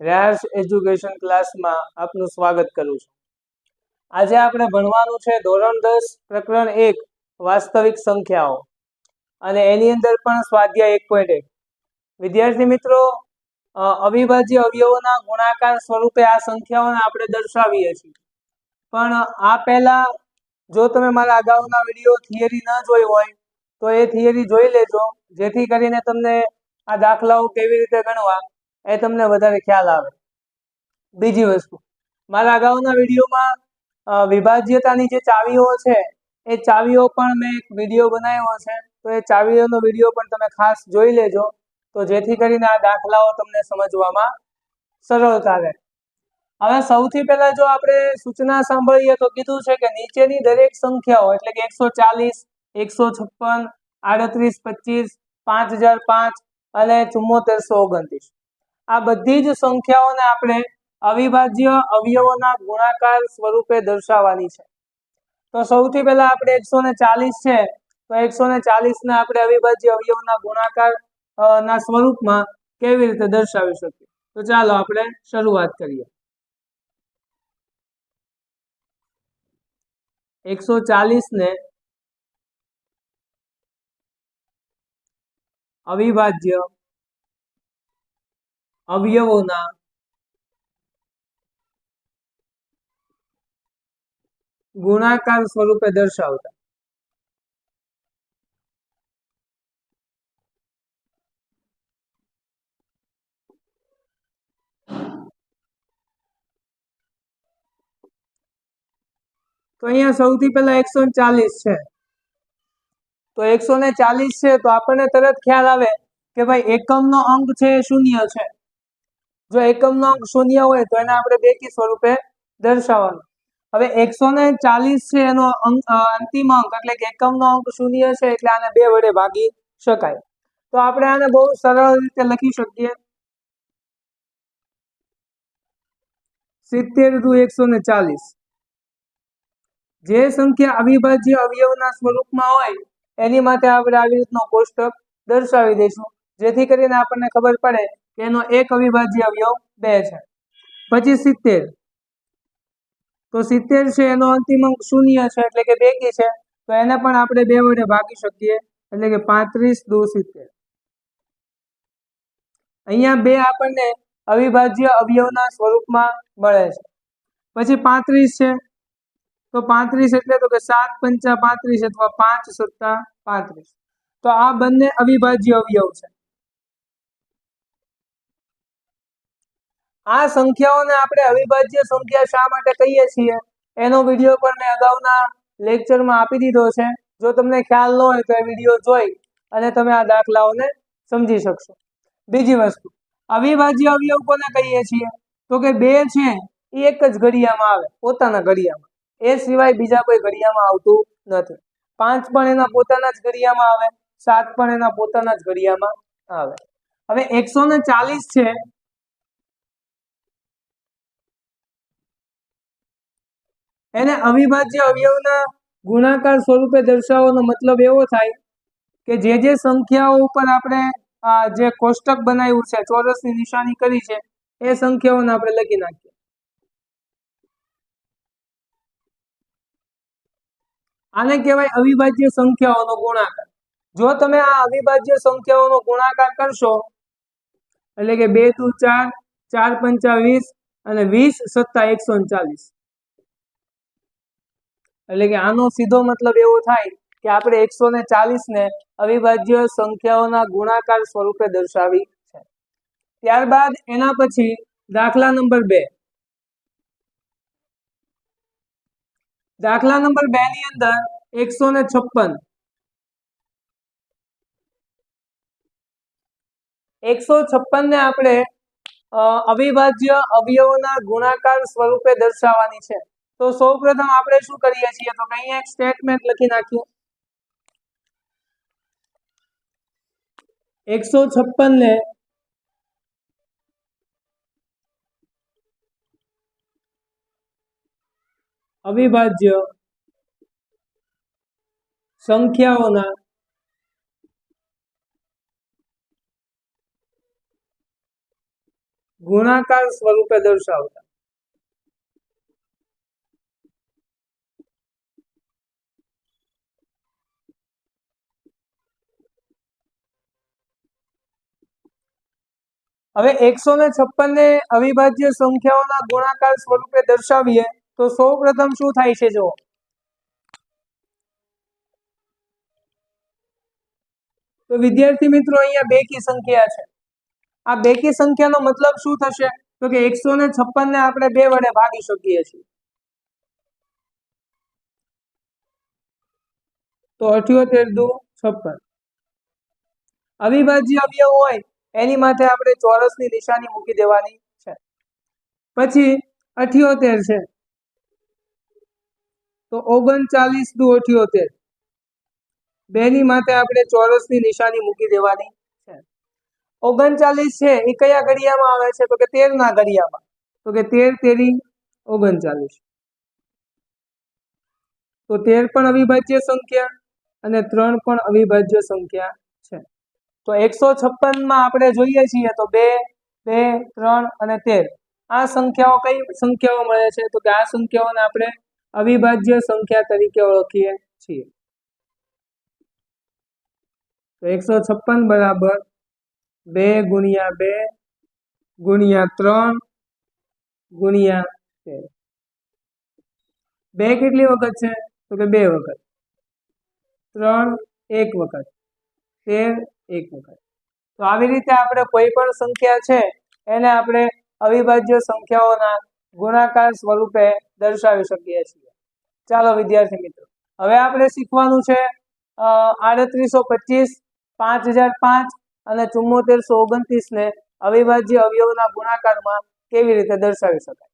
રેર્સ education ક્લાસમાં આપનું સ્વાગત કરું છું. આજે આપણે ભણવાનું છે ધોરણ દસ, પ્રકરણ એક, વાસ્તવિક સંખ્યાઓ. અને એની અંદર પણ સ્વાધ્યાય એક પોઈન્ટ એક. વિદ્યાર્થી મિત્રો અવિભાજ્ય અવયવોના ગુણાકાર સ્વરૂપે આ સંખ્યાઓને આપણે દર્શાવીએ છીએ. પણ આ પહેલા, જો તમે મારા અગાઉના વીડિયો થિયરી ન જોઈ હોય, તો એ થિયરી જોઈ લેજો. જેથી કરીને તમને આ દાખલાઓ કેવી રીતે ગણવા એ તમને વધારે ખ્યાલ આવે. બીજી વસ્તુ, મારા અગાઉના વિડીયોમાં વિભાજ્યતાની જે ચાવીઓ છે, એ ચાવીઓ પણ મેં એક વીડિયો બનાવ્યો છે તો એ ચાવીઓનો વીડિયો પણ તમે ખાસ જોઈ લેજો. તો જેથી કરીને આ દાખલાઓ તમને સમજવામાં સરળતા રહે. હવે સૌથી પહેલા જો આપણે સૂચના સાંભળીએ તો કીધું છે કે નીચેની દરેક સંખ્યાઓ, એટલે કે એકસો ચાલીસ, એકસો છપ્પન, આડત્રીસ, પચીસ, પાંચ હજાર પાંચ અને ચુમ્મોતેરસો ઓગણત્રીસ. આ બધી જ સંખ્યાઓને આપણે અવિભાજ્ય અવયવોના ગુણાકાર સ્વરૂપે દર્શાવવાની છે. તો સૌથી પહેલા આપણે એકસો છે, તો એકસો ને આપણે અવિભાજ્ય અવયવોના ગુણાકાર ના સ્વરૂપમાં કેવી રીતે દર્શાવી શકીએ? તો ચાલો આપણે શરૂઆત કરીએ. એકસો ચાલીસ ને અવિભાજ્ય અવયવોના ગુણાકાર સ્વરૂપે દર્શાવતા. તો અહીંયા સૌથી પહેલા એકસો ચાલીસ છે. તો એકસો ને ચાલીસ છે, તો આપણને તરત ખ્યાલ આવે કે ભાઈ એકમનો અંક છે શૂન્ય છે. જો એકમનો અંક શૂન્ય હોય તો એને આપણે બેકી સ્વરૂપે દર્શાવવાનું. હવે એકસો ને ચાલીસ છે એનો અંતિમ અંક, એટલે કે એકમનો અંક શૂન્ય છે એટલે આને બે વડે ભાગી શકાય. તો આપણે આને બહુ સરળ રીતે લખી શકીએ. સિત્તેર દુ એકસો ને ચાલીસ. જે સંખ્યા અવિભાજ્ય અવયવના સ્વરૂપમાં હોય, એની માટે આપણે આવી રીતનો કોષ્ટક દર્શાવી દઈશું. જેથી કરીને આપણને ખબર પડે એનો એક અવિભાજ્ય અવયવ બે છે. પછી સિત્તેર. તો સિત્તેર છે, એનો અંતિમ અંક શૂન્ય છે, એટલે કે બેકી છે. તો એને પણ આપણે બે વડે ભાગી શકીએ, એટલે કે પાંત્રીસ દુ સિત્તેર. અહીંયા બે આપણને અવિભાજ્ય અવયવના સ્વરૂપમાં મળે છે. પછી પાંત્રીસ છે. તો પાંત્રીસ એટલે તો કે સાત પંચા પાંત્રીસ અથવા પાંચ સત્તા પાંત્રીસ. તો આ બંને અવિભાજ્ય અવયવ છે. આ સંખ્યાઓને આપણે અવિભાજ્ય સંખ્યા શા માટે કહીએ છીએ? એનો વીડિયો પણ મેં અગાઉના લેક્ચરમાં આપી દીધો છે. જો તમને ખ્યાલ ન હોય તો એ વીડિયો જોઈ અને તમે આ દાખલાઓને સમજી શકશો. બીજી વસ્તુ, અવિભાજ્ય અવયવ કોને કહીએ છીએ? તો કે બે છે, એ એક જ ઘડિયામાં આવે, પોતાના ઘડિયામાં એ સિવાય બીજા કોઈ ઘડિયામાં આવતું નથી. પાંચ પણ એના પોતાના જ ઘડિયામાં આવે, સાત પણ એના પોતાના જ ઘડિયામાં આવે. હવે એકસો ને ચાલીસ છે એને અવિભાજ્ય અવયવના ગુણાકાર સ્વરૂપે દર્શાવવાનો મતલબ એવો થાય કે જે જે સંખ્યાઓ ઉપર આપણે જે કોષ્ટક બનાવ્યું છે, ચોરસની નિશાની કરી છે, એ સંખ્યાઓને આપણે લખી નાખીએ. આને કહેવાય અવિભાજ્ય સંખ્યાઓનો ગુણાકાર. જો તમે આ અવિભાજ્ય સંખ્યાઓનો ગુણાકાર કરશો, એટલે કે બે દુ ચાર ચાર પંચા વીસ અને વીસ સત્તા એકસો ચાલીસ એટલે કે આનો સીધો મતલબ એવો થાય કે આપણે એકસો ને ચાલીસ ને અવિભાજ્ય સંખ્યાઓના ગુણાકાર સ્વરૂપે દર્શાવી છે. ત્યારબાદ એના પછી દાખલા નંબર બે. દાખલા નંબર બે ની અંદર એકસો ને છપ્પન. એકસો છપ્પન ને આપણે અવિભાજ્ય અવયવોના ગુણાકાર સ્વરૂપે દર્શાવવાની છે. તો સૌપ્રથમ આપણે શું કરીએ છીએ? તો કે અહીંયા એક સ્ટેટમેન્ટ લખી નાખીએ. એકસો છપ્પન ને અવિભાજ્ય સંખ્યાઓના ગુણાકાર સ્વરૂપે દર્શાવતા. હવે એકસો ને છપ્પન ને અવિભાજ્ય સંખ્યાઓના ગુણાકાર સ્વરૂપે દર્શાવીએ તો સૌ પ્રથમ શું થાય છે જો તો વિદ્યાર્થી મિત્રો અહીંયા બેકી સંખ્યા છે. આ બેકી સંખ્યાનો મતલબ શું થશે? તો કે એકસો ને છપ્પન ને આપણે બે વડે ભાગી શકીએ છીએ. તો અઠ્યોતેર દુ છપ્પન. અવિભાજ્ય અવયવ હોય એની માટે આપણે ચોરસની નિશાની મૂકી દેવાની છે. પછી અઠ્યોતેર છે. તો ઓગણચાલીસ દુ અઠ્યોતેર. બેની માટે આપણે ચોરસની નિશાની મૂકી દેવાની છે. ઓગણચાલીસ છે, એ કયા ઘડિયામાં આવે છે? તો કે તેર ના ઘડિયામાં તો કે તેર તેરી ઓગણચાલીસ. તો તેર પણ અવિભાજ્ય સંખ્યા અને ત્રણ પણ અવિભાજ્ય સંખ્યા તો એકસો છપ્પનમાં આપણે જોઈએ છીએ તો બે બે, ત્રણ અને તેર. આ સંખ્યાઓ કઈ સંખ્યાઓ મળે છે? તો કે આ સંખ્યાઓને આપણે અવિભાજ્ય સંખ્યા તરીકે ઓળખીએ છીએ. તો એકસો છપ્પન બરાબર બે ગુણ્યા બે ગુણ્યા ત્રણ ગુણ્યા તેર. બે કેટલી વખત છે? તો કે બે વખત. ત્રણ એક વખત. તેર એક વખત. તો આવી રીતે આપણે કોઈ પણ સંખ્યા છે, એને આપણે અવિભાજ્ય સંખ્યાઓના ગુણાકાર સ્વરૂપે દર્શાવી શકીએ છીએ. ચાલો વિદ્યાર્થી મિત્રો, હવે આપણે શીખવાનું છે આડત્રીસો પચીસ, પાંચ હજાર પાંચ અને ચુમ્મોતેરસો ઓગણત્રીસ ને અવિભાજ્ય અવયવના ગુણાકારમાં કેવી રીતે દર્શાવી શકાય?